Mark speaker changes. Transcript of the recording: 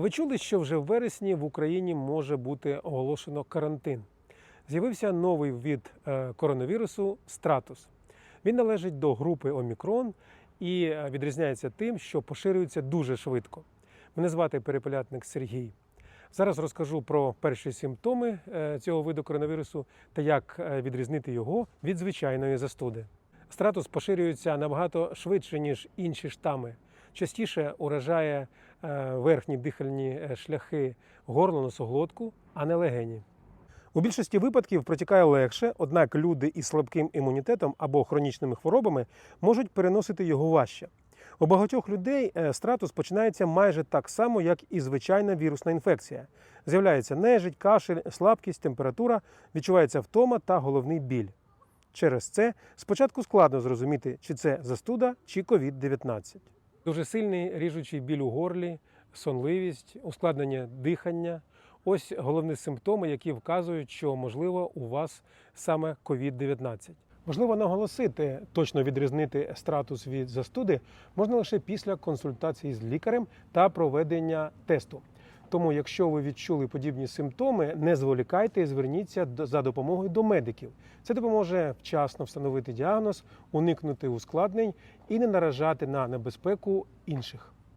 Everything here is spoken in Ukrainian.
Speaker 1: Ви чули, що вже в вересні в Україні може бути оголошено карантин? З'явився новий від е, коронавірусу стратус. Він належить до групи Омікрон і е, відрізняється тим, що поширюється дуже швидко. Мене звати перепелятник Сергій. Зараз розкажу про перші симптоми е, цього виду коронавірусу та як відрізнити його від звичайної застуди. Стратус поширюється набагато швидше, ніж інші штами. Частіше уражає верхні дихальні е, шляхи горло носоглотку, а не легені. У більшості випадків протікає легше, однак люди із слабким імунітетом або хронічними хворобами можуть переносити його важче. У багатьох людей е, стратус починається майже так само, як і звичайна вірусна інфекція. З'являється нежить, кашель, слабкість, температура, відчувається втома та головний біль. Через це спочатку складно зрозуміти, чи це застуда, чи COVID-19. Дуже сильний ріжучий біль у горлі, сонливість, ускладнення дихання. Ось головні симптоми, які вказують, що можливо у вас саме COVID-19. Можливо, наголосити, точно відрізнити стратус від застуди можна лише після консультації з лікарем та проведення тесту. Тому, якщо ви відчули подібні симптоми, не зволікайте і зверніться за допомогою до медиків. Це допоможе вчасно встановити діагноз, уникнути ускладнень і не наражати на небезпеку інших.